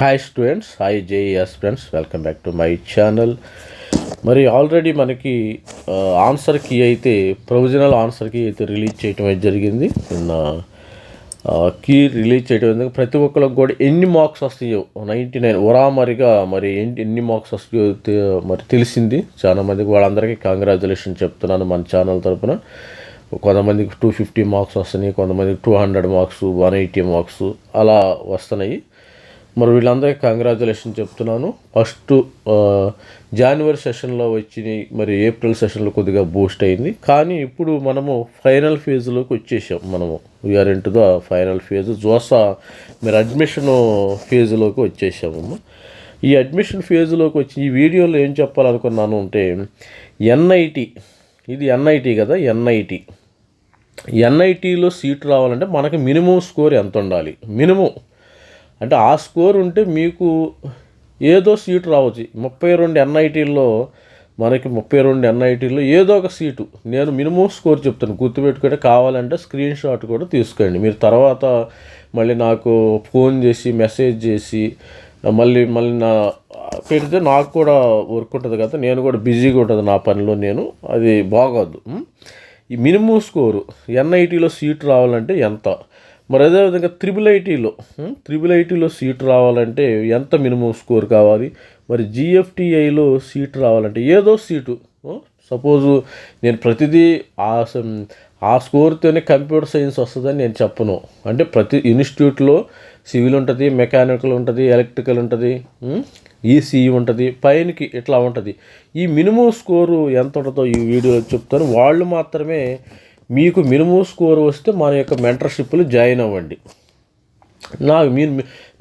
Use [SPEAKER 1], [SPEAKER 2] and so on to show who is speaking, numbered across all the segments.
[SPEAKER 1] Hi students hi JEE's friends welcome back to my channel మరి already మనకి answer key అయితే provisional answer key అయితే release చేయటం అయితే జరిగింది. నిన్న కీ రిలీజ్ చేయడం ఎందుకు ప్రతి ఒక్కరికి కూడా ఎన్ని మార్క్స్ వస్తాయో నైంటీ నైన్ ఉరామరిగా మరి ఎన్ని ఎన్ని మార్క్స్ వస్తాయో మరి తెలిసింది. చాలా మందికి వాళ్ళందరికీ కంగ్రాచులేషన్ చెప్తున్నాను మన ఛానల్ తరపున. కొంతమందికి టూ ఫిఫ్టీ మార్క్స్ వస్తున్నాయి కొంతమందికి two hundred marks one eighty marks అలా వస్తున్నాయి. మరి వీళ్ళందరికీ కంగ్రాచులేషన్ చెప్తున్నాను. ఫస్ట్ జనవరి సెషన్లో వచ్చినాయి మరి ఏప్రిల్ సెషన్లో కొద్దిగా బూస్ట్ అయింది. కానీ ఇప్పుడు మనము ఫైనల్ ఫేజ్లోకి వచ్చేసాం మనము. We're into the final phase JoSAA మీరు అడ్మిషన్ ఫేజ్లోకి వచ్చేసాము. ఈ అడ్మిషన్ ఫేజ్లోకి వచ్చి ఈ వీడియోలో ఏం చెప్పాలనుకున్నాను అంటే ఎన్ఐటి ఇది ఎన్ఐటి కదా ఎన్ఐటి ఎన్ఐటీలో సీట్ రావాలంటే మనకి మినిమం స్కోర్ ఎంత ఉండాలి? మినిమం అంటే ఆ స్కోర్ ఉంటే మీకు ఏదో సీటు రావచ్చు. ముప్పై రెండు ఎన్ఐటీల్లో మనకి ముప్పై రెండు ఎన్ఐటీల్లో ఏదో ఒక సీటు. నేను మినిమం స్కోర్ చెప్తాను. గుర్తుపెట్టుకుంటే కావాలంటే స్క్రీన్ షాట్ కూడా తీసుకోండి. మీరు తర్వాత మళ్ళీ నాకు ఫోన్ చేసి మెసేజ్ చేసి మళ్ళీ మళ్ళీ నా పెడితే నాకు కూడా వర్క్ ఉంటుంది కదా నేను కూడా బిజీగా ఉంటుంది నా పనిలో నేను. అది బాగోద్దు ఈ మినిమం స్కోరు ఎన్ఐటీలో సీట్ రావాలంటే ఎంత? మరి అదేవిధంగా త్రిబుల్ ఐటీలో త్రిబుల్ ఐటీలో సీట్ రావాలంటే ఎంత మినిమం స్కోర్ కావాలి? మరి జిఎఫ్టిఐలో సీట్ రావాలంటే ఏదో సీటు. సపోజు నేను ప్రతిదీ ఆ ఆ స్కోర్తోనే కంప్యూటర్ సైన్స్ వస్తుందని నేను చెప్పను. అంటే ప్రతి ఇన్స్టిట్యూట్లో సివిల్ ఉంటుంది మెకానికల్ ఉంటుంది ఎలక్ట్రికల్ ఉంటుంది ఈసీఈ ఉంటుంది పైనకి ఇట్లా ఉంటుంది. ఈ మినిమం స్కోరు ఎంత ఉంటుందో ఈ వీడియోలో చెప్తాను. వాళ్ళు మాత్రమే మీకు మినిమం స్కోర్ వస్తే మన యొక్క మెంటర్షిప్లో జాయిన్ అవ్వండి. నాకు మీరు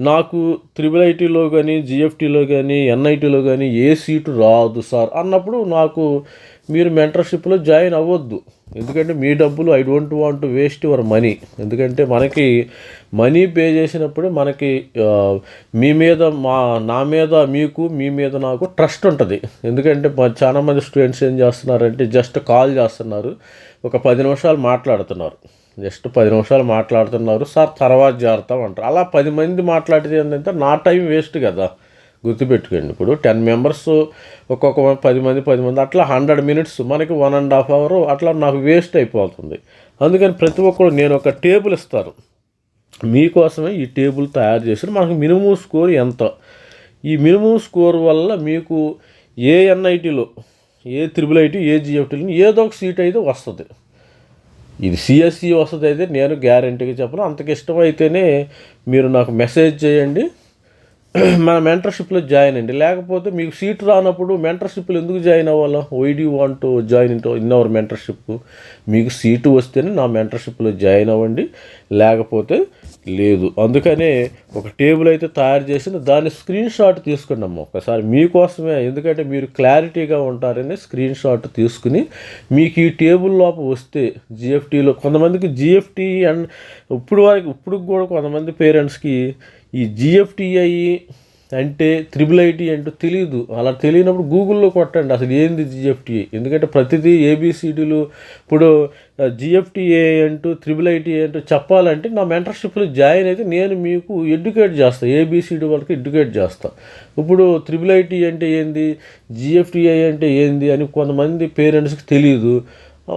[SPEAKER 1] నాకు త్రిబుల్ ఐటీలో కానీ జిఎఫ్టీలో కానీ ఎన్ఐటీలో కానీ ఏ సీటు రాదు సార్ అన్నప్పుడు నాకు మీరు మెంటర్షిప్లో జాయిన్ అవ్వద్దు. ఎందుకంటే మీ డబ్బులు I don't want waste your money. ఎందుకంటే మనకి మనీ పే చేసినప్పుడే మనకి మీ మీద మా నా మీద మీకు మీ మీద నాకు ట్రస్ట్ ఉంటుంది. ఎందుకంటే చాలామంది చాలా మంది స్టూడెంట్స్ ఏం చేస్తున్నారంటే జస్ట్ కాల్ చేస్తున్నారు. ఒక పది నిమిషాలు మాట్లాడుతున్నారు. జస్ట్ పది నిమిషాలు మాట్లాడుతున్నారు. సార్ తర్వాత జారుతాం అంటారు. అలా పది మంది మాట్లాడితే ఏంటంటే నా టైం వేస్ట్ కదా. గుర్తుపెట్టుకోండి ఇప్పుడు టెన్ మెంబర్స్ ఒక్కొక్క పది మంది పది మంది అట్లా హండ్రెడ్ మినిట్స్ మనకి వన్ అండ్ హాఫ్ అవర్ అట్లా నాకు వేస్ట్ అయిపోతుంది. అందుకని ప్రతి ఒక్కరు నేను ఒక టేబుల్ ఇస్తారు. మీకోసమే ఈ టేబుల్ తయారు చేసి మనకు మినిమం స్కోర్ ఎంత? ఈ మినిమం స్కోర్ వల్ల మీకు ఏ ఎన్ఐటీలో ఏ త్రిబుల్ ఐటీ ఏ జిఎఫ్టీలో ఏదో ఒక సీట్ అయితే వస్తుంది. ఇది సిఎస్సి వస్తుంది అయితే నేను గ్యారంటీగా చెప్పను. అంతకు ఇష్టమైతేనే మీరు నాకు మెసేజ్ చేయండి. మన మెంటర్షిప్లో జాయిన్ అండి. లేకపోతే మీకు సీట్ రానప్పుడు మెంటర్షిప్లో ఎందుకు జాయిన్ అవ్వాలా? Why do want join into in our mentorship మీకు సీటు వస్తేనే నా మెంటర్షిప్లో జాయిన్ అవ్వండి. లేకపోతే లేదు. అందుకనే ఒక టేబుల్ అయితే తయారు చేసిన దాని స్క్రీన్ షాట్ తీసుకోండి అమ్మ ఒకసారి మీకోసమే ఎందుకంటే మీరు క్లారిటీగా ఉంటారని స్క్రీన్ షాట్ తీసుకుని మీకు ఈ టేబుల్ లోపల వస్తే జిఎఫ్టీలో కొంతమందికి జిఎఫ్టీ అండ్ ఇప్పుడు వరకు ఇప్పుడు కూడా కొంతమంది పేరెంట్స్కి ఈ జిఎఫ్టిఐ అంటే త్రిబుల్ ఐటీ అంటే తెలియదు అలా తెలియనప్పుడు గూగుల్లో కొట్టండి. అసలు ఏంది జిఎఫ్టీఏ ఎందుకంటే ప్రతిదీ ఏబిసిడీలు ఇప్పుడు జిఎఫ్టీఏ అంటూ త్రిబుల్ ఐటీ అంటూ చెప్పాలంటే నా మెంటర్షిప్లో జాయిన్ అయితే నేను మీకు ఎడ్యుకేట్ చేస్తాను ఏబిసిడి వరకు ఎడ్యుకేట్ చేస్తాను ఇప్పుడు త్రిబుల్ ఐటీ అంటే ఏంది? జిఎఫ్టీఏ అంటే ఏంది? అని కొంతమంది పేరెంట్స్కి తెలియదు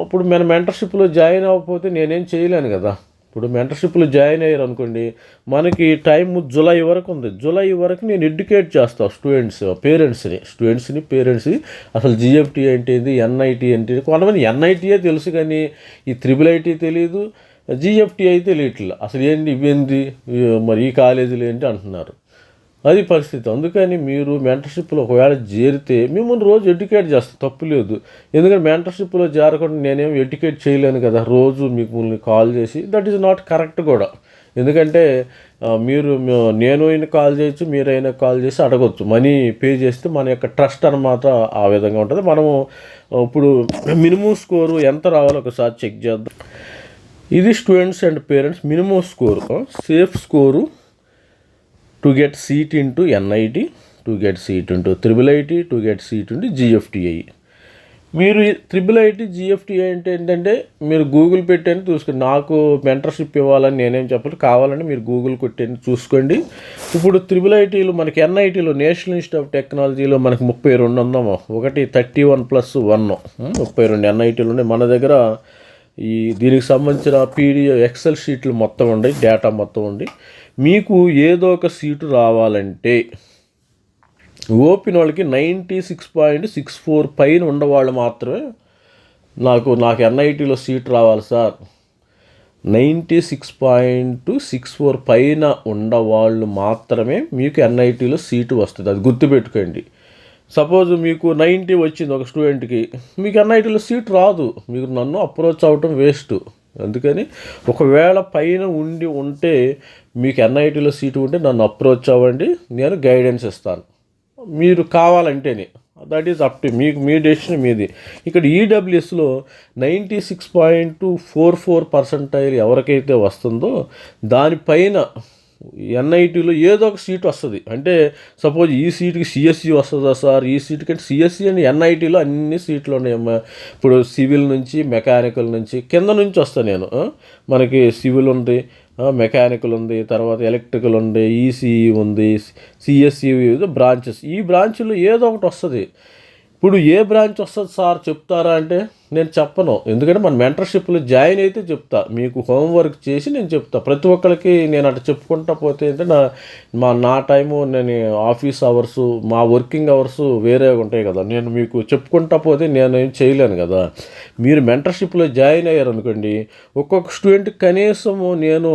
[SPEAKER 1] అప్పుడు మన మెంటర్షిప్లో జాయిన్ అవ్వకపోతే నేనేం చేయలేను కదా. ఇప్పుడు మెంటర్షిప్లో జాయిన్ అయ్యారు అనుకోండి మనకి టైం జూలై వరకు ఉంది. జూలై వరకు నేను ఎడ్యుకేట్ చేస్తాను స్టూడెంట్స్ పేరెంట్స్ని స్టూడెంట్స్ని పేరెంట్స్ని అసలు జిఎఫ్టీ ఏంటిది ఎన్ఐటీ ఎన్ఐటి కొంతమంది ఎన్ఐటీయే తెలుసు కానీ ఈ త్రిబుల్ ఐటీ తెలియదు జిఎఫ్టీ అయితే తెలియట్లేదు. అసలు ఏంటి ఇవేంది మరి ఈ కాలేజీలు ఏంటి అంటున్నారు. అది పరిస్థితి. అందుకని మీరు మెంటర్షిప్లో ఒకవేళ చేరితే మిమ్మల్ని రోజు ఎడ్యుకేట్ చేస్తా తప్పు లేదు. ఎందుకంటే మెంటర్షిప్లో చేరకుండా నేనేం ఎడ్యుకేట్ చేయలేను కదా. రోజు మిమ్మల్ని కాల్ చేసి దట్ ఈస్ నాట్ కరెక్ట్ కూడా. ఎందుకంటే మీరు నేను అయినా కాల్ చేయొచ్చు మీరైనా కాల్ చేసి అడగొచ్చు. మనీ పే చేస్తే మన యొక్క ట్రస్ట్ అనమాట ఆ విధంగా ఉంటుంది. మనము ఇప్పుడు మినిమం స్కోరు ఎంత రావాలో ఒకసారి చెక్ చేద్దాం. ఇది students and parents minimum score safe score to get seat into NIT to get seat into triple IT to get seat into GFTI. మీరు త్రిబుల్ ఐటీ జిఎఫ్టిఐ అంటే ఏంటంటే మీరు గూగుల్ పెట్టండి చూసుకోండి. నాకు మెంటర్షిప్ ఇవ్వాలని నేనేం చెప్పాలి కావాలంటే మీరు గూగుల్ కొట్టండి చూసుకోండి. ఇప్పుడు త్రిబుల్ ఐటీలు మనకి ఎన్ఐటీలో నేషనల్ ఇన్స్టిట్యూట్ ఆఫ్ టెక్నాలజీలో మనకి ముప్పై రెండు ఉందాము ఒకటి థర్టీ వన్ ప్లస్ వన్. ముప్పై రెండు ఎన్ఐటీలు ఉన్నాయి. మన దగ్గర ఈ దీనికి సంబంధించిన పీడిఎఫ్ ఎక్సెల్ షీట్లు మొత్తం ఉండి డేటా మొత్తం ఉండి. మీకు ఏదో ఒక సీటు రావాలంటే ఓపెన్ వాళ్ళకి ninety six point six four పైన ఉండవాళ్ళు మాత్రమే నాకు నాకు ఎన్ఐటీలో సీట్ రావాలి sir. Ninety six point six four పైన ఉండవాళ్ళు మాత్రమే మీకు ఎన్ఐటీలో సీటు వస్తుంది. అది గుర్తుపెట్టుకోండి. సపోజ్ మీకు నైంటీ వచ్చింది ఒక స్టూడెంట్కి మీకు ఎన్ఐటీలో సీట్ రాదు. మీరు నన్ను అప్రోచ్ అవ్వటం వేస్ట్. అందుకని ఒకవేళ పైన ఉండి ఉంటే మీకు ఎన్ఐటీలో సీటు ఉంటే నన్ను అప్రోచ్ అవ్వండి నేను గైడెన్స్ ఇస్తాను. మీరు కావాలంటేనే. దట్ ఈస్ అప్ టు మీకు మీ డెసిషన్ మీది. ఇక్కడ ఈడబ్ల్యూఎస్లో ninety six point four four percentile ఎవరికైతే వస్తుందో దానిపైన ఎన్ఐటీలో ఏదో ఒక సీట్ వస్తుంది. అంటే సపోజ్ ఈ సీట్కి సిఎస్సి వస్తుందా సార్? ఈ సీట్కి కంటే సిఎస్సి అని ఎన్ఐటీలో అన్ని సీట్లు ఉన్నాయమ్మా ఇప్పుడు సివిల్ నుంచి మెకానికల్ నుంచి కింద నుంచి వస్తాను నేను. మనకి సివిల్ ఉంది మెకానికల్ ఉంది తర్వాత ఎలక్ట్రికల్ ఉంది ఈసీఈ ఉంది సిఎస్సి బ్రాంచెస్ ఈ బ్రాంచ్లో ఏదో ఒకటి వస్తుంది. ఇప్పుడు ఏ బ్రాంచ్ వస్తుంది సార్ చెప్తారా అంటే నేను చెప్పను. ఎందుకంటే మన మెంటర్షిప్లో జాయిన్ అయితే చెప్తా. మీకు హోంవర్క్ చేసి నేను చెప్తా. ప్రతి ఒక్కరికి నేను అట్లా చెప్పుకుంటా పోతే ఏంటంటే నా మా నా టైము నేను ఆఫీస్ అవర్స్ మా వర్కింగ్ అవర్స్ వేరే ఉంటాయి కదా. నేను మీకు చెప్పుకుంటా పోతే నేను ఏం చేయలేను కదా. మీరు మెంటర్షిప్లో జాయిన్ అయ్యారు అనుకోండి ఒక్కొక్క స్టూడెంట్కి కనీసము నేను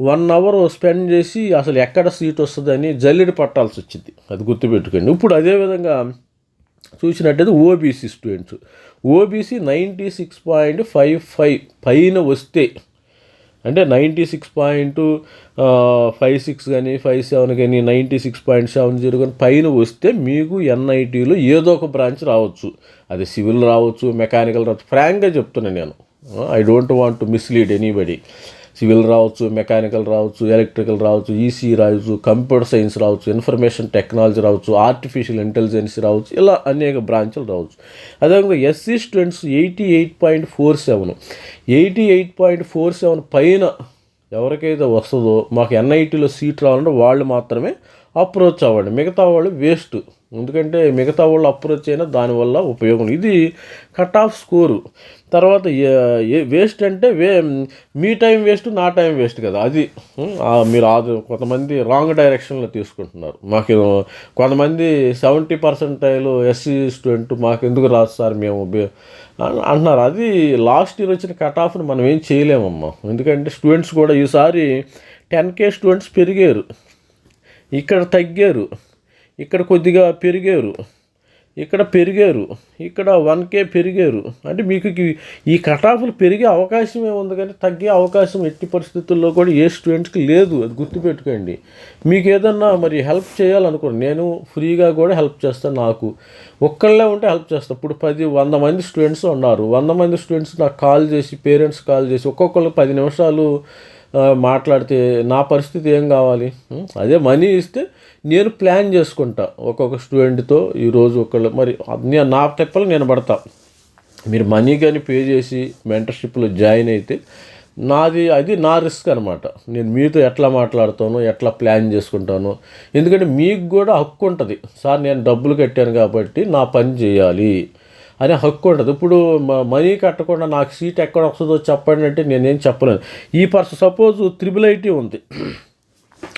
[SPEAKER 1] వన్ అవర్ స్పెండ్ చేసి అసలు ఎక్కడ సీట్ వస్తుందని జల్లెడ పట్టాల్సి వచ్చింది. అది గుర్తుపెట్టుకోండి. ఇప్పుడు అదేవిధంగా చూసినట్టయితే OBC students OBC ninety six point five five పైన వస్తే అంటే ninety six point five six కానీ ఫైవ్ సెవెన్ కానీ ninety six point seven zero కానీ పైన వస్తే మీకు ఎన్ఐటీలో ఏదో ఒక బ్రాంచ్ రావచ్చు. అది సివిల్ రావచ్చు మెకానికల్ రావచ్చు. ఫ్రాంక్గా చెప్తున్నాను నేను. I don't want to mislead anybody civil రావచ్చు మెకానికల్ రావచ్చు ఎలక్ట్రికల్ రావచ్చు ఈసీ రావచ్చు కంప్యూటర్ సైన్స్ రావచ్చు ఇన్ఫర్మేషన్ టెక్నాలజీ రావచ్చు ఆర్టిఫిషియల్ ఇంటెలిజెన్స్ రావచ్చు ఇలా అనేక బ్రాంచ్లు రావచ్చు. అదేవిధంగా SC students eighty eight point four seven. Eighty eight point four seven పైన ఎవరికైతే వస్తుందో మాకు ఎన్ఐటీలో సీట్ రావాలంటే వాళ్ళు మాత్రమే అప్రోచ్ అవ్వండి. మిగతా వాళ్ళు వేస్ట్. ఎందుకంటే మిగతా వాళ్ళు అప్రోచ్ అయినా దానివల్ల ఉపయోగం ఇది కట్ ఆఫ్ స్కోరు. తర్వాత వేస్ట్ అంటే వే మీ టైం వేస్ట్ నా టైం వేస్ట్ కదా అది. మీరు అది కొంతమంది రాంగ్ డైరెక్షన్లో తీసుకుంటున్నారు. మాకు కొంతమంది సెవెంటీ పర్సెంటైల్ ఎస్సీ స్టూడెంట్ మాకు ఎందుకు రాదు సార్ మేము అంటున్నారు. అది లాస్ట్ ఇయర్ వచ్చిన కట్ ఆఫ్ని మనం ఏం చేయలేమమ్మా. ఎందుకంటే స్టూడెంట్స్ కూడా ఈసారి టెన్ కే స్టూడెంట్స్ పెరిగారు. ఇక్కడ తగ్గారు. ఇక్కడ కొద్దిగా పెరిగారు. ఇక్కడ పెరిగారు. ఇక్కడ వన్ కే పెరిగారు. అంటే మీకు ఈ- ఈ కటాఫ్లు పెరిగే అవకాశమే ఉంది కానీ తగ్గే అవకాశం ఎట్టి పరిస్థితుల్లో కూడా ఏ స్టూడెంట్స్కి లేదు. అది గుర్తుపెట్టుకోండి. మీకు ఏదన్నా మరి హెల్ప్ చేయాలనుకోండి. నేను ఫ్రీగా కూడా హెల్ప్ చేస్తాను నాకు. ఒక్కళ్ళే ఉంటే హెల్ప్ చేస్తాను ఇప్పుడు పది వంద మంది స్టూడెంట్స్ ఉన్నారు. వంద మంది స్టూడెంట్స్ నాకు కాల్ చేసి పేరెంట్స్ కాల్ చేసి ఒక్కొక్కళ్ళు పది నిమిషాలు మాట్లాడితే నా పరిస్థితి ఏం కావాలి? అదే మనీ ఇస్తే నేను ప్లాన్ చేసుకుంటా ఒక్కొక్క స్టూడెంట్తో ఈరోజు ఒకళ్ళు. మరి నేను నా తెప్పలు నేను పడతా. మీరు మనీ కానీ పే చేసి మెంటర్షిప్లో జాయిన్ అయితే నాది అది నా రిస్క్ అనమాట నేను మీతో ఎట్లా మాట్లాడతాను ఎట్లా ప్లాన్ చేసుకుంటాను. ఎందుకంటే మీకు కూడా హక్కు ఉంటుంది. సార్ నేను డబ్బులు కట్టాను కాబట్టి నా పని చేయాలి. అనే హక్కు ఉండదు. ఇప్పుడు మనీ కట్టకుండా నాకు సీట్ ఎక్కడ వస్తుందో చెప్పండి అంటే నేనేం చెప్పలేను. ఈ పర్సన్ సపోజ్ త్రిబుల్ ఐటీ ఉంది.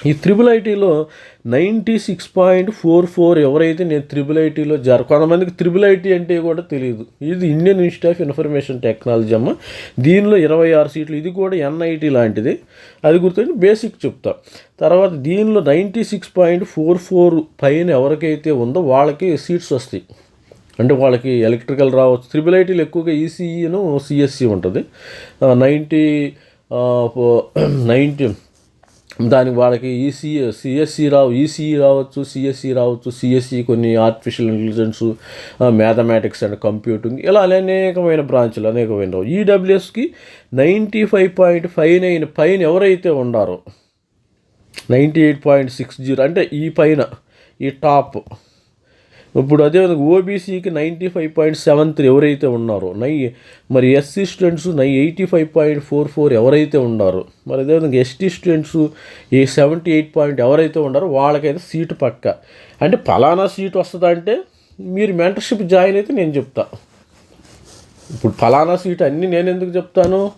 [SPEAKER 1] ఈ త్రిబుల్ ఐటీలో ninety six point four four ఎవరైతే నేను త్రిబుల్ ఐటీలో జర కొంతమందికి త్రిబుల్ ఐటీ అంటే కూడా తెలియదు. ఇది Indian institute of information technology అమ్మ. దీనిలో ఇరవై ఆరు సీట్లు. ఇది కూడా ఎన్ఐటీ లాంటిది. అది గుర్తుండి బేసిక్ చెప్తా. తర్వాత దీనిలో ninety six point four four పైన ఎవరికైతే ఉందో వాళ్ళకి సీట్స్ వస్తాయి. అంటే వాళ్ళకి ఎలక్ట్రికల్ రావచ్చు. త్రిబుల్ ఐటీలు ఎక్కువగా ఈసీఈను సిఎస్సి ఉంటుంది. నైంటీ నైంటీ దానికి వాళ్ళకి ఈసీ సిఎస్సి రావు ఈసీఈ రావచ్చు సిఎస్సి రావచ్చు సిఎస్సి కొన్ని artificial intelligence mathematics and computing ఇలా అనేకమైన బ్రాంచ్లు అనేకమైన ఈడబ్ల్యూఎస్కి ninety five point five nine పైన ఎవరైతే ఉండారో ninety eight point six zero అంటే ఈ పైన ఈ టాప్ ఇప్పుడు అదేవిధంగా ఓబీసీకి ninety five point seven three ఎవరైతే ఉన్నారో నై మరి ఎస్సీ స్టూడెంట్స్ నై eighty five point four four ఎవరైతే ఉన్నారో మరి అదేవిధంగా ఎస్టీ స్టూడెంట్స్ ఈ సెవెంటీ ఎయిట్ పాయింట్ ఎవరైతే ఉన్నారో వాళ్ళకైతే సీటు పక్క. అంటే ఫలానా సీటు వస్తుందంటే మీరు మెంటర్షిప్ జాయిన్ అయితే నేను చెప్తాను ఇప్పుడు ఫలానా సీట్ అన్నీ నేను ఎందుకు చెప్తాను?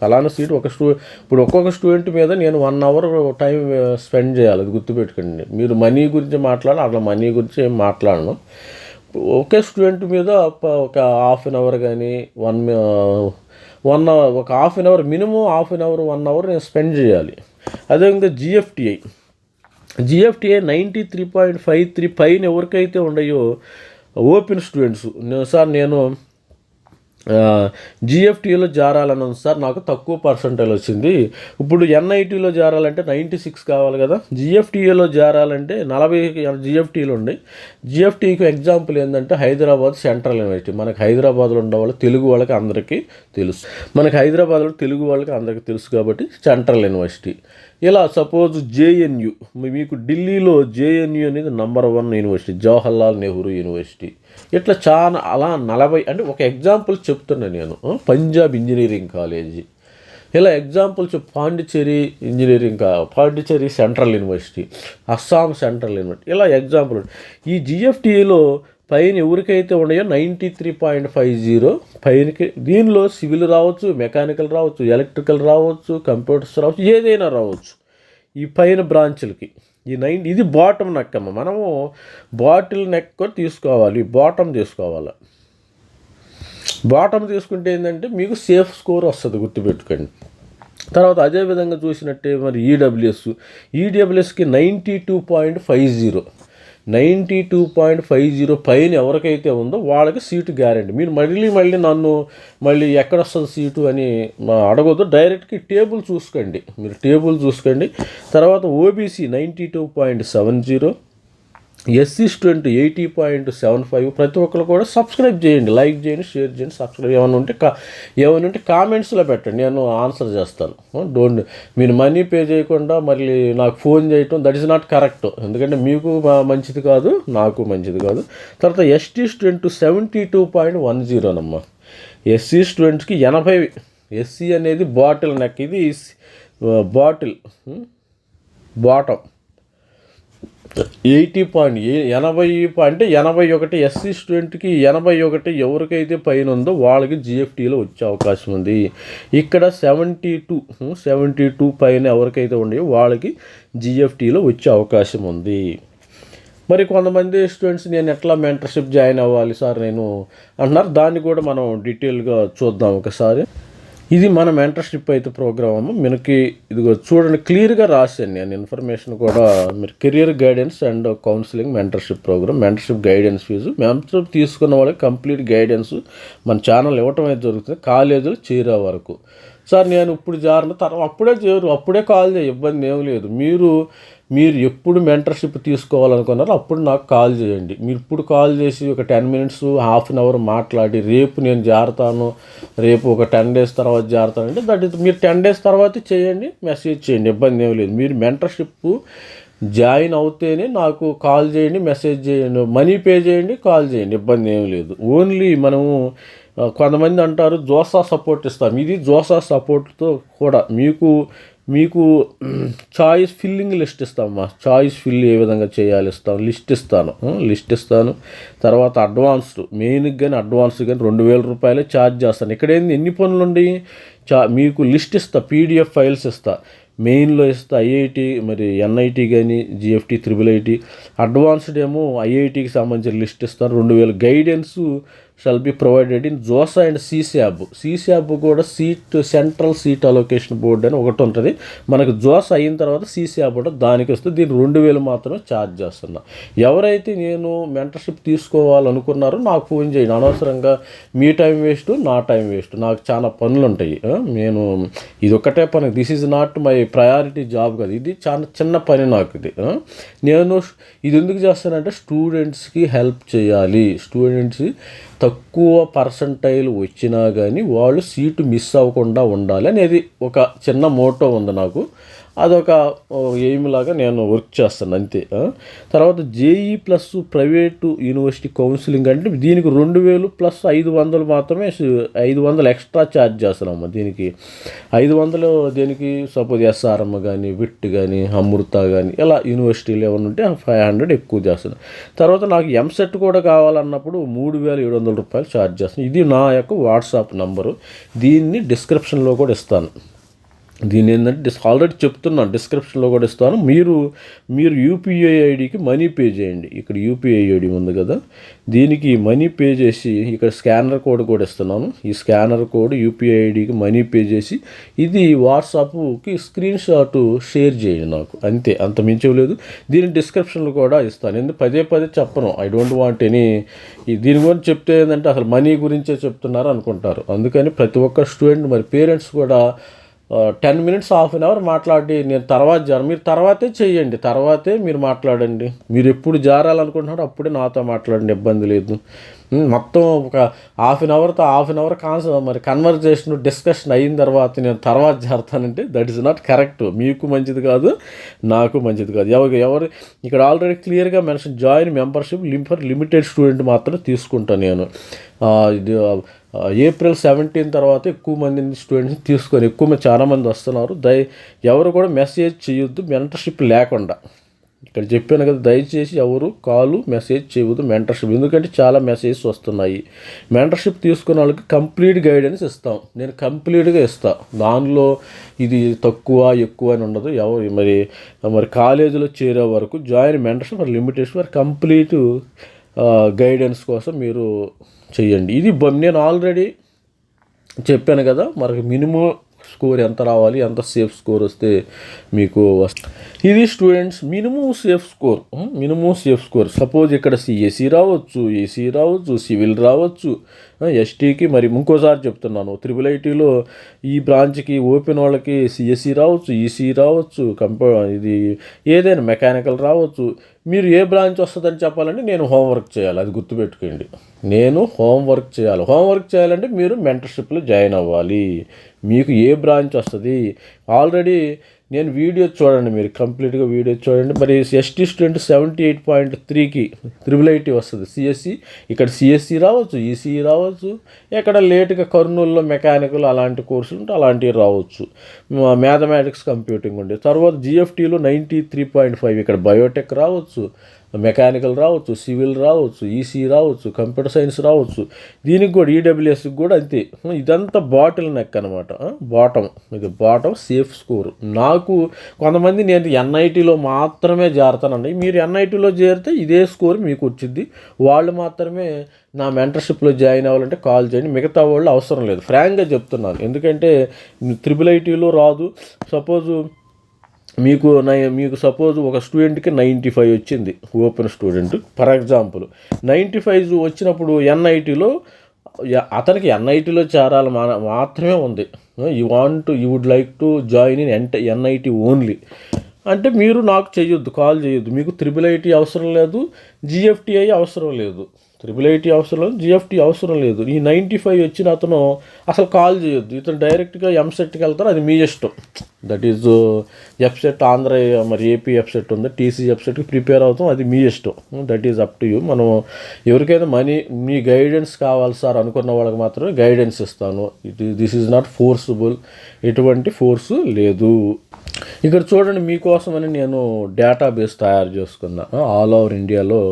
[SPEAKER 1] ఫలానా సీట్ ఒక స్టూ ఇప్పుడు ఒక్కొక్క స్టూడెంట్ మీద నేను వన్ అవర్ టైం స్పెండ్ చేయాలి. అది గుర్తుపెట్టుకోండి. మీరు మనీ గురించి మాట్లాడాలి అట్లా మనీ గురించి ఏం మాట్లాడను. ఒకే స్టూడెంట్ మీద ఒక- హాఫ్ అన్ అవర్ కానీ వన్ వన్ అవర్ ఒక half an hour minimum half an hour one hour నేను స్పెండ్ చేయాలి. అదేవిధంగా GFTI GFTI ninety three point five three పైన ఎవరికైతే ఉన్నాయో ఓపెన్ స్టూడెంట్స్ సార్ నేను జిఎఫ్టీలో జారాలని ఉంది సార్ నాకు తక్కువ పర్సంటేజ్ వచ్చింది. ఇప్పుడు ఎన్ఐటీలో జారాలంటే నైంటీ సిక్స్ కావాలి కదా. జిఎఫ్టీఏలో జారాలంటే నలభై జిఎఫ్టీలు ఉన్నాయి జిఎఫ్టీకి ఎగ్జాంపుల్ ఏంటంటే హైదరాబాద్ సెంట్రల్ యూనివర్సిటీ. మనకి హైదరాబాద్లో ఉండే వాళ్ళు తెలుగు వాళ్ళకి అందరికీ తెలుసు. మనకి హైదరాబాద్లో తెలుగు వాళ్ళకి అందరికీ తెలుసు కాబట్టి సెంట్రల్ యూనివర్సిటీ. ఇలా సపోజ్ జేఎన్యు మీకు ఢిల్లీలో జేఎన్యు అనేది number one university. Jawaharlal Nehru university. ఇట్లా చాలా అలా నలభై అంటే ఒక ఎగ్జాంపుల్ చెప్తున్నా నేను పంజాబ్ ఇంజనీరింగ్ కాలేజీ. ఇలా ఎగ్జాంపుల్ పాండిచ్చేరి ఇంజనీరింగ్ కా Pondicherry central university Assam central university ఇలా ఎగ్జాంపుల్. ఈ జిఎఫ్టీలో పైన ఎవరికైతే ఉన్నాయో ninety three point five zero పైనకి దీనిలో సివిల్ రావచ్చు మెకానికల్ రావచ్చు ఎలక్ట్రికల్ రావచ్చు కంప్యూటర్స్ రావచ్చు ఏదైనా రావచ్చు. ఈ పైన బ్రాంచ్లకి. ఈ నైన్ ఇది బాటమ్ నెక్ అమ్మ. మనము బాటిల్ నెక్ తీసుకోవాలి. బాటమ్ తీసుకోవాలి బాటమ్ తీసుకుంటే ఏంటంటే మీకు సేఫ్ స్కోర్ వస్తుంది గుర్తుపెట్టుకోండి. తర్వాత అదే విధంగా చూసినట్టే మరి EWS ఈడబ్ల్యూఎస్కి ninety two point five zero ninety two point five zero పైన ఎవరికైతే ఉందో వాళ్ళకి సీటు గ్యారంటీ. మీరు మళ్ళీ మళ్ళీ నన్ను మళ్ళీ ఎక్కడ వస్తుంది సీటు అని అడగద్దు అడగొద్దు. డైరెక్ట్కి టేబుల్ చూసుకోండి. మీరు టేబుల్ చూసుకోండి. తర్వాత OBC ninety two point seven zero SC student eighty point seven five. ప్రతి ఒక్కరు కూడా సబ్స్క్రైబ్ చేయండి లైక్ చేయండి షేర్ చేయండి సబ్స్క్రైబ్ ఏమైనా ఉంటే కా ఏమైనా ఉంటే కామెంట్స్లో పెట్టండి. నేను ఆన్సర్ చేస్తాను. డోంట్ మీరు మనీ పే చేయకుండా మళ్ళీ నాకు ఫోన్ చేయటం దట్ ఈస్ నాట్ కరెక్ట్. ఎందుకంటే మీకు మంచిది కాదు నాకు మంచిది కాదు. తర్వాత ST student seventy two point one జీరోనమ్మా SC స్టూడెంట్స్కి ఎనభై ఎస్సీ అనేది బాటిల్ నెక్. ఇది బాటిల్ బాటమ్. ఎయిటీ పాయింట్ ఎనభై అంటే ఎనభై ఒకటి ఎస్సీ స్టూడెంట్కి ఎనభై ఒకటి ఎవరికైతే పైన ఉందో వాళ్ళకి జిఎఫ్టీలో వచ్చే అవకాశం ఉంది. ఇక్కడ సెవెంటీ టూ సెవెంటీ టూ పైన ఎవరికైతే ఉన్నాయో వాళ్ళకి జిఎఫ్టీలో వచ్చే అవకాశం ఉంది. మరి కొంతమంది స్టూడెంట్స్ నేను ఎట్లా మెంటర్షిప్ జాయిన్ అవ్వాలి సార్ నేను అంటున్నారు. దాన్ని కూడా మనం డీటెయిల్గా చూద్దాం ఒకసారి. ఇది మన మెంటర్షిప్ అయితే ప్రోగ్రామ్ మనకి ఇదిగో చూడండి క్లియర్గా రాశాను నేను. ఇన్ఫర్మేషన్ కూడా మీరు career guidance and counselling mentorship programme mentorship guidance fees mentorship తీసుకున్న వాళ్ళకి కంప్లీట్ గైడెన్స్ మన ఛానల్ ఇవ్వటం అయితే జరుగుతుంది. కాలేజీలు చేరే వరకు. సార్ నేను ఇప్పుడు జారిన తర్వాత అప్పుడే చేరు అప్పుడే కాల్ చేయ ఇబ్బంది ఏం లేదు. మీరు మీరు ఎప్పుడు మెంటర్షిప్ తీసుకోవాలనుకున్నారో అప్పుడు నాకు కాల్ చేయండి. మీరు ఇప్పుడు కాల్ చేసి ఒక ten minutes half an hour మాట్లాడి రేపు నేను జారుతాను రేపు ఒక టెన్ డేస్ తర్వాత జారుతానంటే దట్ ఇస్ మీరు టెన్ డేస్ తర్వాత చేయండి మెసేజ్ చేయండి ఇబ్బంది ఏం లేదు. మీరు మెంటర్షిప్ జాయిన్ అవుతేనే నాకు కాల్ చేయండి మెసేజ్ చేయండి మనీ పే చేయండి కాల్ చేయండి ఇబ్బంది ఏం లేదు. ఓన్లీ మనము కొంతమంది అంటారు జోసా సపోర్ట్ ఇస్తాం. ఇది జోసా సపోర్ట్తో కూడా మీకు మీకు చాయిస్ ఫిల్లింగ్ లిస్ట్ ఇస్తాం మా. చాయిస్ ఫిల్ ఏ విధంగా చేయాలి ఇస్తాం. లిస్ట్ ఇస్తాను. లిస్ట్ ఇస్తాను. తర్వాత అడ్వాన్స్డ్ మెయిన్కి కానీ అడ్వాన్స్ కానీ రెండు వేల రూపాయలే ఛార్జ్ చేస్తాను. ఇక్కడ ఏంది? ఎన్ని పనులు ఉండి? చా మీకు లిస్ట్ ఇస్తా. పీడిఎఫ్ ఫైల్స్ ఇస్తా. మెయిన్లో ఇస్తా ఐఐటి మరి ఎన్ఐటి కానీ జిఎఫ్టి త్రిబుల్ ఐటి అడ్వాన్స్డ్ ఏమో ఐఐటికి సంబంధించిన లిస్ట్ ఇస్తాను. రెండు వేల guidance shall be provided in JoSAA and CSAB CSAB కూడా seat central seat allocation board అని ఒకటి ఉంటుంది. మనకు జోసా అయిన తర్వాత సీసాబ్ కూడా దానికి వస్తే దీన్ని రెండు వేలు మాత్రమే ఛార్జ్ చేస్తున్నా. ఎవరైతే నేను మెంటర్షిప్ తీసుకోవాలనుకున్నారో నాకు ఫోన్ చేయండి. అనవసరంగా మీ టైం వేస్ట్ నా టైం వేస్ట్ నాకు చాలా పనులు ఉంటాయి నేను ఇది ఒక్కటే పని. This is not my priority job కదా. ఇది చాలా చిన్న పని నాకు ఇది. నేను ఇది ఎందుకు చేస్తానంటే స్టూడెంట్స్కి హెల్ప్ చేయాలి. స్టూడెంట్స్ తక్కువ పర్సంటైల్ వచ్చినా కానీ వాళ్ళు సీటు మిస్ అవ్వకుండా ఉండాలి అనేది ఒక చిన్న మోటో ఉంది నాకు. అదొక ఎయిమ్ లాగా నేను వర్క్ చేస్తాను అంతే. తర్వాత JEE plus private university counselling అంటే దీనికి రెండు వేలు ప్లస్ ఐదు వందలు మాత్రమే ఐదు వందలు ఎక్స్ట్రా ఛార్జ్ చేస్తున్నాము దీనికి. ఐదు వందలు దీనికి సపోజ్ ఎస్ఆర్ఎం కానీ విట్ కానీ అమృత కానీ ఇలా యూనివర్సిటీలు ఏమైనా ఉంటే ఫైవ్ హండ్రెడ్ ఎక్కువ చేస్తున్నాను తర్వాత నాకు ఎంసెట్ కూడా కావాలన్నప్పుడు మూడు వేల ఏడు వందల రూపాయలు ఛార్జ్ చేస్తాను ఇది నా యొక్క వాట్సాప్ నంబరు దీన్ని డిస్క్రిప్షన్లో కూడా ఇస్తాను. దీని ఏంటంటే డిస్ ఆల్రెడీ చెప్తున్నాను డిస్క్రిప్షన్లో కూడా ఇస్తాను. మీరు మీరు యూపీఐ ఐడికి మనీ పే చేయండి. ఇక్కడ యూపీఐ ఐడి ఉంది కదా. దీనికి మనీ పే చేసి ఇక్కడ స్కానర్ కోడ్ కూడా ఇస్తున్నాను. ఈ స్కానర్ కోడ్ యూపీఐ ఐడికి మనీ పే చేసి ఇది వాట్సాప్కి స్క్రీన్ షాట్ షేర్ చేయండి నాకు. అంతే అంత మించలేదు దీని డిస్క్రిప్షన్లో కూడా ఇస్తాను. ఎందుకు పదే పదే చెప్పను. ఐ డోంట్ వాంట్ ఎనీ దీని గురించి చెప్తే ఏంటంటే అసలు మనీ గురించే చెప్తున్నారు అనుకుంటారు. అందుకని ప్రతి ఒక్క స్టూడెంట్ మరి పేరెంట్స్ కూడా ten minutes half an hour మాట్లాడి నేను తర్వాత జారు మీరు తర్వాతే చేయండి తర్వాతే మీరు మాట్లాడండి. మీరు ఎప్పుడు జారాలనుకుంటున్నారో అప్పుడే నాతో మాట్లాడండి ఇబ్బంది లేదు. మొత్తం ఒక హాఫ్ అన్ అవర్తో హాఫ్ అన్ అవర్ కాన్స్ మరి కన్వర్జేషన్ డిస్కషన్ అయిన తర్వాత నేను తర్వాత చేరతానంటే దట్ ఈస్ నాట్ కరెక్ట్ మీకు మంచిది కాదు నాకు మంచిది కాదు. ఎవరు ఎవరు ఇక్కడ ఆల్రెడీ క్లియర్గా మెన్షన్ జాయిన్ మెంబర్షిప్ లింఫర్ లిమిటెడ్ స్టూడెంట్ మాత్రం తీసుకుంటాను నేను. ఇది ఏప్రిల్ సెవెంటీన్ తర్వాత ఎక్కువ మంది స్టూడెంట్స్ని తీసుకొని ఎక్కువ మంది చాలామంది వస్తున్నారు. దయ ఎవరు కూడా మెసేజ్ చేయొద్దు మెంటర్షిప్ లేకుండా. ఇక్కడ చెప్పాను కదా దయచేసి ఎవరు కాలు మెసేజ్ చేయవద్దు మెంటర్షిప్ ఎందుకంటే చాలా మెసేజెస్ వస్తున్నాయి. మెంటర్షిప్ తీసుకున్న వాళ్ళకి కంప్లీట్ గైడెన్స్ ఇస్తాం. నేను కంప్లీట్గా ఇస్తాను దానిలో ఇది తక్కువ ఎక్కువ అని ఉండదు. ఎవరు మరి మరి కాలేజీలో చేరే వరకు జాయిన్ మెంటర్షిప్ మరి లిమిటేషన్ మరి కంప్లీట్ గైడెన్స్ కోసం మీరు చెయ్యండి. ఇది నేను ఆల్రెడీ చెప్పాను కదా మనకి మినిమం స్కోర్ ఎంత రావాలి ఎంత సేఫ్ స్కోర్ వస్తే మీకు ఇది students minimum safe score minimum safe score. Suppose ఇక్కడ సిఎస్సి రావచ్చు ఏసీ రావచ్చు సివిల్ రావచ్చు ఎస్టీకి మరి ఇంకోసారి చెప్తున్నాను త్రిబుల్ ఐటీలో ఈ బ్రాంచ్కి ఓపెన్ వాళ్ళకి సిఎస్సి రావచ్చు ఈసీ రావచ్చు కంప ఇది ఏదైనా మెకానికల్ రావచ్చు. మీరు ఏ బ్రాంచ్ వస్తుందని చెప్పాలంటే నేను హోంవర్క్ చేయాలి అది గుర్తుపెట్టుకోండి. నేను హోంవర్క్ చేయాలి. హోంవర్క్ చేయాలంటే మీరు మెంటర్షిప్లో జాయిన్ అవ్వాలి. మీకు ఏ బ్రాంచ్ వస్తుంది? ఆల్రెడీ నేను వీడియో చూడండి మీరు కంప్లీట్గా వీడియో చూడండి. మరి ST student seventy eight point త్రీకి త్రిబుల్ ఐటీ వస్తుంది. సిఎస్సి ఇక్కడ సిఎస్సి రావచ్చు ఈసీఈ రావచ్చు. ఎక్కడ లేట్గా కర్నూలులో మెకానికల్ అలాంటి కోర్సులు ఉంటే అలాంటివి రావచ్చు. మ్యాథమెటిక్స్ కంప్యూటింగ్ ఉండే. తర్వాత జిఎఫ్టీలో నైంటీ త్రీ పాయింట్ ఫైవ్ ఇక్కడ బయోటెక్ రావచ్చు. మెకానికల్ రావచ్చు సివిల్ రావచ్చు ఈసీ రావచ్చు కంప్యూటర్ సైన్స్ రావచ్చు. దీనికి కూడా ఈడబ్ల్యూఎస్కి కూడా అంతే. ఇదంతా బాటిల్ నెక్ అనమాట బాటం. ఇది బాటం సేఫ్ స్కోర్. నాకు కొంతమంది నేను ఎన్ఐటీలో మాత్రమే చేరతానండి మీరు ఎన్ఐటీలో చేరితే ఇదే స్కోర్ మీకు వచ్చింది వాళ్ళు మాత్రమే నా మెంటర్షిప్లో జాయిన్ అవ్వాలంటే కాల్ చేయండి. మిగతా వాళ్ళు అవసరం లేదు. ఫ్రాంక్గా చెప్తున్నాను. ఎందుకంటే త్రిబుల్ ఐటీలో రాదు. సపోజు మీకు నై మీకు సపోజ్ ఒక స్టూడెంట్కి నైంటీ ఫైవ్ వచ్చింది open student for example ninety five వచ్చినప్పుడు ఎన్ఐటీలో అతనికి ఎన్ఐటీలో చేరాలి మా మాత్రమే ఉంది. You want you would like to join in ఎంట ఎన్ఐటీ ఓన్లీ అంటే మీరు నాకు చేయొద్దు కాల్ చేయొద్దు. మీకు త్రిబుల్ ఐటీ అవసరం లేదు జిఎఫ్టిఐ అవసరం లేదు. త్రిబుల్ ఐటీ అవసరం లేదు జిఎఫ్టీ అవసరం లేదు. ఈ నైంటీ ఫైవ్ వచ్చిన అతను అసలు కాల్ చేయొద్దు. ఇతను డైరెక్ట్గా ఎంసెట్కి వెళ్తారు అది మీ ఇష్టం. దట్ ఈజ్ ఎఫ్సెట్ ఆంధ్ర మరి ఏపీ ఎఫ్సెట్ ఉంది టీసీ ఎఫ్సెట్కి ప్రిపేర్ అవుతాం అది మీ ఇష్టం. That is up to you మనం ఎవరికైనా మనీ మీ గైడెన్స్ కావాలి సార్ అనుకున్న వాళ్ళకి మాత్రమే గైడెన్స్ ఇస్తాను. It this is not forcible ఎటువంటి ఫోర్సు లేదు. ఇక్కడ చూడండి మీకోసమని నేను డేటాబేస్ తయారు చేసుకున్నా. ఆల్ ఓవర్ ఇండియాలో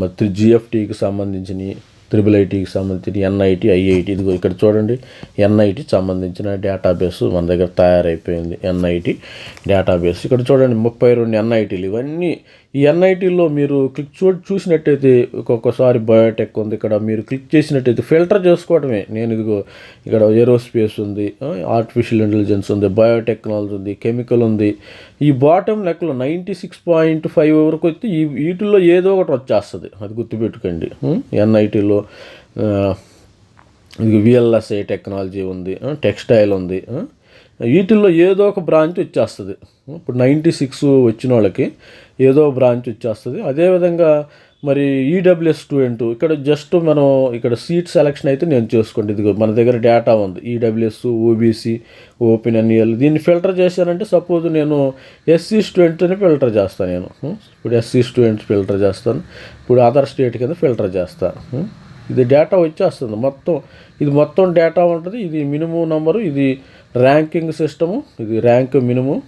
[SPEAKER 1] మరి జిఎఫ్టీకి సంబంధించిన త్రిబుల్ ఐటీకి సంబంధించిన ఎన్ఐటి ఐఐటి ఇదిగో ఇక్కడ చూడండి ఎన్ఐటి సంబంధించిన డేటాబేస్ మన దగ్గర తయారైపోయింది ఎన్ఐటి డేటాబేస్. ఇక్కడ చూడండి ముప్పై రెండు ఎన్ఐటీలు ఇవన్నీ ఈ ఎన్ఐటీలో మీరు క్లిక్ చూ చూసినట్టయితే ఒక్కొక్కసారి బయోటెక్ ఉంది. ఇక్కడ మీరు క్లిక్ చేసినట్టయితే ఫిల్టర్ చేసుకోవడమే. నేను ఇదిగో ఇక్కడ ఏరోస్పేస్ ఉంది ఆర్టిఫిషియల్ ఇంటెలిజెన్స్ ఉంది బయోటెక్నాలజీ ఉంది కెమికల్ ఉంది. ఈ బాటమ్ లెక్కలో నైంటీ సిక్స్ పాయింట్ ఫైవ్ వరకు వస్తే ఈ వీటిల్లో ఏదో ఒకటి వచ్చేస్తుంది. అది గుర్తుపెట్టుకోండి. ఎన్ఐటీలో ఇది విఎల్ఎస్ఐ టెక్నాలజీ ఉంది టెక్స్టైల్ ఉంది వీటిల్లో ఏదో ఒక బ్రాంచ్ వచ్చేస్తుంది. ఇప్పుడు నైంటీ సిక్స్ వచ్చిన వాళ్ళకి ఏదో బ్రాంచ్ వచ్చేస్తుంది. అదేవిధంగా మరి ఈడబ్ల్యూఎస్ స్టూడెంట్ ఇక్కడ జస్ట్ మనం ఇక్కడ సీట్ సెలెక్షన్ అయితే నేను చేసుకోండి. ఇదిగో మన దగ్గర డేటా ఉంది. ఈడబ్ల్యూఎస్ ఓబీసీ ఓపెన్ ఎన్ఈఎల్ దీన్ని ఫిల్టర్ చేశానంటే సపోజ్ నేను ఎస్సీ స్టూడెంట్ని ఫిల్టర్ చేస్తాను నేను. ఇప్పుడు ఎస్సీ స్టూడెంట్స్ ఫిల్టర్ చేస్తాను. ఇప్పుడు అదర్ స్టేట్ కింద ఫిల్టర్ చేస్తాను. ఇది డేటా వచ్చేస్తుంది. మొత్తం ఇది మొత్తం డేటా ఉంటుంది. ఇది మినిమం నెంబరు ఇది ర్యాంకింగ్ సిస్టము ఇది ర్యాంక్ మినిమం.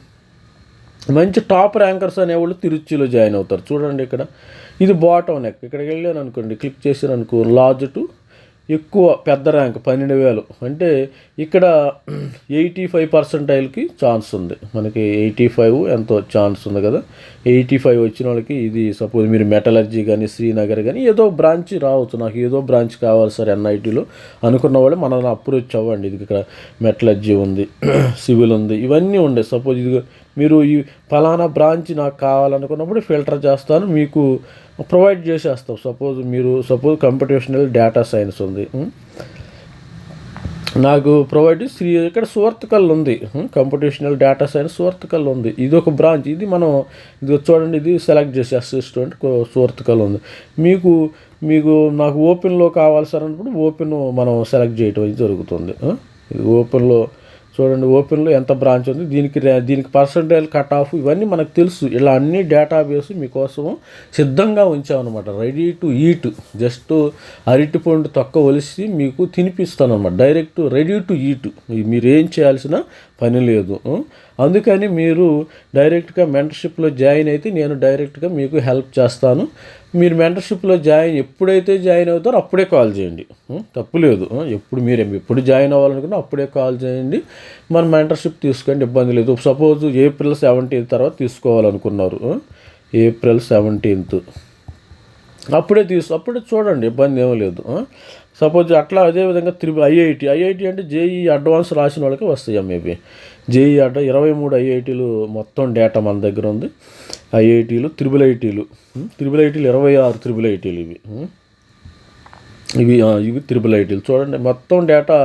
[SPEAKER 1] మంచి టాప్ ర్యాంకర్స్ అనేవాళ్ళు తిరుచిలో జాయిన్ అవుతారు. చూడండి ఇక్కడ. ఇది బాటం నెక్. ఇక్కడికి వెళ్ళాను అనుకోండి క్లిక్ చేశాను అనుకో లార్జ్ టు ఎక్కువ పెద్ద ర్యాంక్ పన్నెండు వేలు. అంటే ఇక్కడ ఎయిటీ ఫైవ్ పర్సెంటైల్కి ఛాన్స్ ఉంది. మనకి ఎయిటీ ఫైవ్ ఎంతో ఛాన్స్ ఉంది కదా. ఎయిటీ ఫైవ్ వచ్చిన వాళ్ళకి ఇది సపోజ్ మీరు మెటలర్జీ కానీ శ్రీనగర్ కానీ ఏదో బ్రాంచ్ రావచ్చు. నాకు ఏదో బ్రాంచ్ కావాలి సార్ ఎన్ఐటీలో అనుకున్న వాళ్ళు మనల్ని అప్రోచ్ అవ్వండి. ఇది ఇక్కడ మెటలర్జీ ఉంది సివిల్ ఉంది ఇవన్నీ ఉండే. సపోజ్ ఇది మీరు ఈ ఫలానా బ్రాంచ్ నాకు కావాలనుకున్నప్పుడు ఫిల్టర్ చేస్తాను మీకు ప్రొవైడ్ చేసేస్తాం. సపోజ్ మీరు సపోజ్ కంప్యూటేషనల్ డేటా సైన్స్ ఉంది. నాకు ప్రొవైడ్ శ్రీ ఇక్కడ సువర్తకల్ ఉంది. కంప్యూటేషనల్ డేటా సైన్స్ సువర్తకల్ ఉంది. ఇది ఒక బ్రాంచ్. ఇది మనం ఇది చూడండి ఇది సెలెక్ట్ చేసి అసిస్టెంట్ సువర్తకల్ ఉంది. మీకు మీకు నాకు ఓపెన్లో కావాలి సార్ అన్నప్పుడు ఓపెన్ మనం సెలెక్ట్ చేయటం జరుగుతుంది. ఇది ఓపెన్లో చూడండి ఓపెన్లో ఎంత బ్రాంచ్ ఉంది. దీనికి దీనికి పర్సంటేజ్ కట్ ఆఫ్ ఇవన్నీ మనకు తెలుసు. ఇలా అన్ని డేటాబేస్ మీకోసం సిద్ధంగా ఉంచామన్నమాట. Ready to eat. జస్ట్ అరటి పండు తొక్క ఒలిసి మీకు తినిపిస్తాను అనమాట డైరెక్ట్ రెడీ టు ఈట్. మీరు ఏం చేయాల్సిన పని లేదు. అందుకని మీరు డైరెక్ట్గా మెంటర్షిప్లో జాయిన్ అయితే నేను డైరెక్ట్గా మీకు హెల్ప్ చేస్తాను. మీరు మెంటర్షిప్లో జాయిన్ ఎప్పుడైతే జాయిన్ అవుతారో అప్పుడే కాల్ చేయండి. తప్పు తప్పులేదు ఎప్పుడు మీరు ఎప్పుడు జాయిన్ అవ్వాలనుకున్నా అప్పుడే కాల్ చేయండి. మన మెంటర్షిప్ తీసుకోండి ఇబ్బంది లేదు. సపోజ్ ఏప్రిల్ సెవెంటీన్త్ తర్వాత తీసుకోవాలనుకున్నారు. April seventeenth. అప్పుడే తీసు అప్పుడే చూడండి ఇబ్బంది ఏమీ లేదు. సపోజ్ అట్లా అదేవిధంగా త్రిబుల్ ఐఐటి ఐఐటి అంటే జేఈ అడ్వాన్స్ రాసిన వాళ్ళకి వస్తాయి మేబీ జేఈ అడ్డ ఇరవై మూడు ఐఐటీలు మొత్తం డేటా మన దగ్గర ఉంది. ఐఐటీలు త్రిబుల్ ఐటీలు. త్రిబుల్ ఐటీలు ఇరవై ఆరు త్రిబుల్ ఐటీలు ఇవి. ఇవి ఇవి త్రిబుల్ ఐటీలు. చూడండి మొత్తం డేటా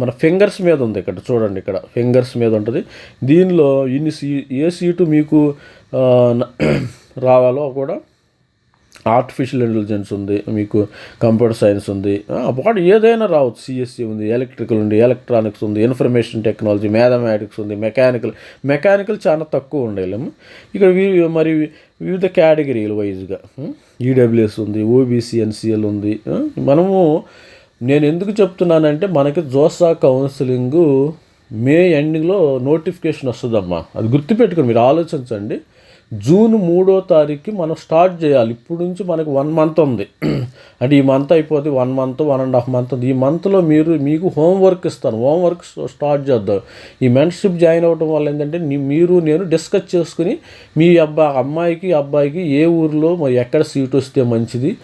[SPEAKER 1] మన ఫింగర్స్ మీద ఉంది ఇక్కడ. చూడండి ఇక్కడ ఫింగర్స్ మీద ఉంటుంది. దీనిలో ఇన్ని సీ ఏ సీటు మీకు రావాలో కూడా ఆర్టిఫిషియల్ ఇంటెలిజెన్స్ ఉంది మీకు కంప్యూటర్ సైన్స్ ఉంది. వాడు ఏదైనా రావచ్చు సిఎస్సి ఉంది ఎలక్ట్రికల్ ఉంది ఎలక్ట్రానిక్స్ ఉంది ఇన్ఫర్మేషన్ టెక్నాలజీ మ్యాథమెటిక్స్ ఉంది మెకానికల్ మెకానికల్ చాలా తక్కువ ఉండేలేము ఇక్కడ మరి వివిధ కేటగిరీలు వైజ్గా ఈడబ్ల్యూఎస్ ఉంది ఓబీసీ ఎన్సిఎల్ ఉంది మనము నేను ఎందుకు చెప్తున్నానంటే మనకి జోసా కౌన్సిలింగ్ మే ఎండింగ్లో నోటిఫికేషన్ వస్తుందమ్మా. అది గుర్తుపెట్టుకుని మీరు ఆలోచించండి. జూన్ మూడో తారీఖుకి మనం స్టార్ట్ చేయాలి. ఇప్పుడు నుంచి మనకు వన్ మంత్ ఉంది. అంటే ఈ మంత్ అయిపోతే one month one and half month ఈ మంత్లో మీరు మీకు హోంవర్క్ ఇస్తాను. హోంవర్క్ స్టార్ట్ చేద్దాం. ఈ మెంటర్షిప్ జాయిన్ అవ్వడం వల్ల ఏంటంటే మీరు నేను డిస్కస్ చేసుకుని మీ అబ్బా అమ్మాయికి అబ్బాయికి ఏ ఊరిలో మరి ఎక్కడ సీట్ వస్తే మంచిది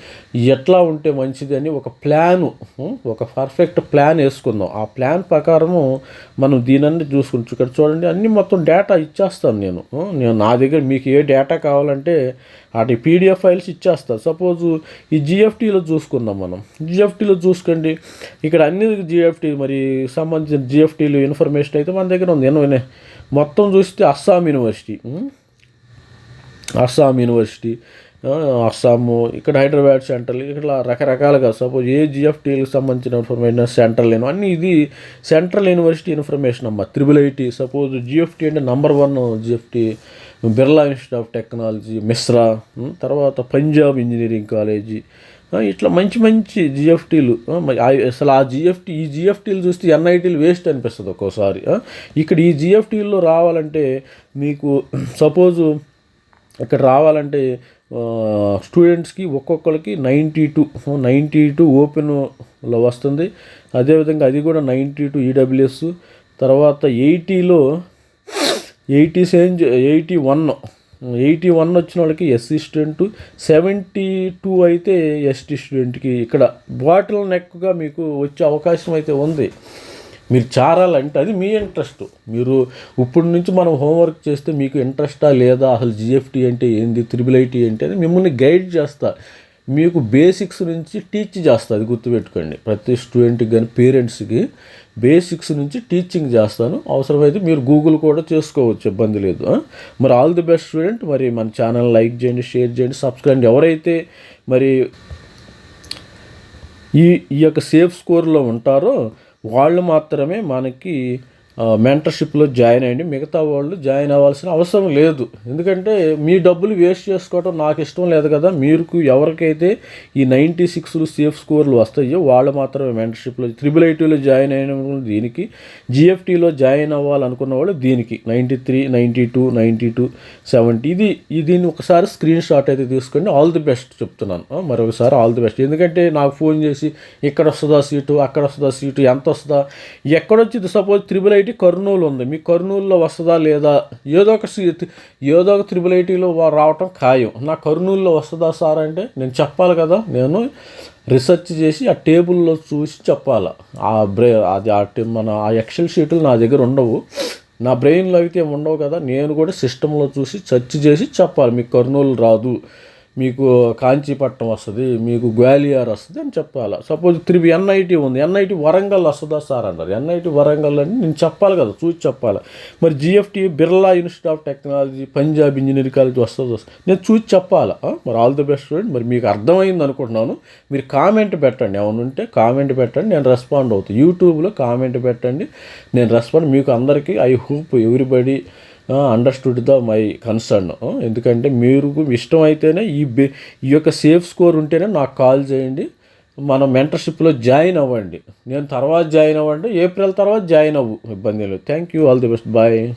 [SPEAKER 1] ఎట్లా ఉంటే మంచిది అని ఒక ప్లాను ఒక పర్ఫెక్ట్ ప్లాన్ వేసుకుందాం. ఆ ప్లాన్ ప్రకారము మనం దీనన్నీ చూసుకుంటు ఇక్కడ చూడండి. అన్ని మొత్తం డేటా ఇచ్చేస్తాను నేను. నేను నా దగ్గర మీకు ఏ డేటా కావాలంటే వాటి పీడిఎఫ్ ఫైల్స్ ఇచ్చేస్తాను. సపోజ్ ఈ జిఎఫ్టీలో చూసుకుందాం మనం. జిఎఫ్టీలో చూసుకోండి. ఇక్కడ అన్ని జిఎఫ్టీ మరి సంబంధించిన జిఎఫ్టీలు ఇన్ఫర్మేషన్ అయితే మన దగ్గర ఉంది. నేను మొత్తం చూస్తే అస్సాం యూనివర్సిటీ అస్సాం యూనివర్సిటీ అస్సాము ఇక్కడ హైదరాబాద్ సెంట్రల్ ఇట్లా రకరకాలుగా సపోజ్ ఏ జిఎఫ్టీలకు సంబంధించిన ఇన్ఫర్మేషన్ సెంట్రల్ యూని- అన్నీ ఇది సెంట్రల్ యూనివర్సిటీ ఇన్ఫర్మేషన్ అమ్మ. త్రిబుల్ ఐటీ సపోజ్ జిఎఫ్టీ అంటే number one GFT Birla institute of technology Mesra తర్వాత పంజాబ్ ఇంజనీరింగ్ కాలేజీ ఇట్లా మంచి మంచి జిఎఫ్టీలు అసలు ఆ జిఎఫ్టీ ఈ జిఎఫ్టీలు చూస్తే ఎన్ఐటీలు వేస్ట్ అనిపిస్తుంది ఒక్కోసారి ఇక్కడ ఈ జిఎఫ్టీల్లో రావాలంటే మీకు సపోజు ఇక్కడ రావాలంటే స్టూడెంట్స్కి ఒక్కొక్కరికి నైంటీ టూ నైంటీ టూ ఓపెన్లో వస్తుంది. అదేవిధంగా అది కూడా నైంటీ టూ ఈడబ్ల్యూఎస్ తర్వాత ఎయిటీలో ఎయిటీ సేంజ్ ఎయిటీ వన్ ఎయిటీ వన్ వచ్చిన వాళ్ళకి ఎస్సీ స్టూడెంట్ సెవెంటీ టూ అయితే ఎస్టీ స్టూడెంట్కి ఇక్కడ బాటిల్ నెక్గా మీకు వచ్చే అవకాశం అయితే ఉంది. మీరు చేరాలంటే అది మీ ఇంట్రెస్ట్. మీరు ఇప్పుడు నుంచి మనం హోంవర్క్ చేస్తే మీకు ఇంట్రెస్టా లేదా? అసలు జిఎఫ్టీ అంటే ఏంది? త్రిబుల్ ఐటీ అంటే అది మిమ్మల్ని గైడ్ చేస్తా. మీకు బేసిక్స్ నుంచి టీచ్ చేస్తా అది గుర్తుపెట్టుకోండి. ప్రతి స్టూడెంట్కి కానీ పేరెంట్స్కి బేసిక్స్ నుంచి టీచింగ్ చేస్తాను. అవసరమైతే మీరు గూగుల్ కూడా చేసుకోవచ్చు ఇబ్బంది లేదు. మరి ఆల్ ది బెస్ట్ స్టూడెంట్. మరి మన ఛానల్ లైక్ చేయండి షేర్ చేయండి సబ్స్క్రైబ్ ఎవరైతే మరి ఈ ఈ యొక్క సేఫ్ స్కోర్లో ఉంటారో వాళ్ళు మాత్రమే మనకి మెంటర్షిప్లో జాయిన్ అయ్యండి. మిగతా వాళ్ళు జాయిన్ అవ్వాల్సిన అవసరం లేదు. ఎందుకంటే మీ డబ్బులు వేస్ట్ చేసుకోవడం నాకు ఇష్టం లేదు కదా. మీరు ఎవరికైతే ఈ నైంటీ సిక్స్లు సేఫ్ స్కోర్లు వస్తాయో వాళ్ళు మాత్రమే మెంటర్షిప్లో త్రిబుల్ ఐటీలో జాయిన్ అయిన దీనికి జిఎఫ్టీలో జాయిన్ అవ్వాలనుకున్న వాళ్ళు దీనికి ninety three ninety two ninety two seventy ఇది ఈ దీన్ని ఒకసారి స్క్రీన్ షాట్ అయితే తీసుకోండి. ఆల్ ది బెస్ట్ చెప్తున్నాను. మరొకసారి ఆల్ ది బెస్ట్ ఎందుకంటే నాకు ఫోన్ చేసి ఇక్కడ వస్తుందా సీటు అక్కడ వస్తుందా సీటు ఎంత వస్తుందా? ఎక్కడొచ్చింది? సపోజ్ త్రిబుల్ ఐటీ కర్నూలు ఉంది. మీ కర్నూలులో వస్తుందా లేదా? ఏదో ఒక ఏదో ఒక త్రిబుల్ ఐటీలో రావటం ఖాయం. నా కర్నూలులో వస్తుందా సార్ అంటే నేను చెప్పాలి కదా. నేను రీసెర్చ్ చేసి ఆ టేబుల్లో చూసి చెప్పాలి. ఆ బ్రే అది ఆ మన ఆ ఎక్సెల్ షీట్లు నా దగ్గర ఉండవు. నా బ్రెయిన్లో అయితే ఉండవు కదా. నేను కూడా సిస్టంలో చూసి సెర్చ్ చేసి చెప్పాలి. మీకు కర్నూలు రాదు. మీకు కాంచీపట్నం వస్తుంది మీకు గ్వాలియర్ వస్తుంది అని చెప్పాలి. సపోజ్ త్రిబి ఎన్ఐటి ఉంది. ఎన్ఐటి వరంగల్ వస్తుందా సార్ అన్నారు. ఎన్ఐటి వరంగల్ అని నేను చెప్పాలి కదా చూసి చెప్పాలి. మరి GFT Birla institute of technology Punjab engineering college వస్తుంది వస్తుంది? నేను చూసి చెప్పాలా. మరి ఆల్ ది బెస్ట్ స్టూడెంట్ మరి మీకు అర్థమైంది అనుకుంటున్నాను. మీరు కామెంట్ పెట్టండి. ఏమైనా ఉంటే కామెంట్ పెట్టండి. నేను రెస్పాండ్ అవుతాను యూట్యూబ్లో కామెంట్ పెట్టండి. నేను రెస్పాండ్ మీకు అందరికీ I hope everybody understood the my concern ఎందుకంటే మీరు ఇష్టం అయితేనే ఈ బే ఈ యొక్క సేఫ్ స్కోర్ ఉంటేనే నాకు కాల్ చేయండి. మన మెంటర్షిప్లో జాయిన్ అవ్వండి. నేను తర్వాత జాయిన్ అవ్వండి. ఏప్రిల్ తర్వాత జాయిన్ అవ్వు. ఇబ్బంది లేదు. Thank you all the best bye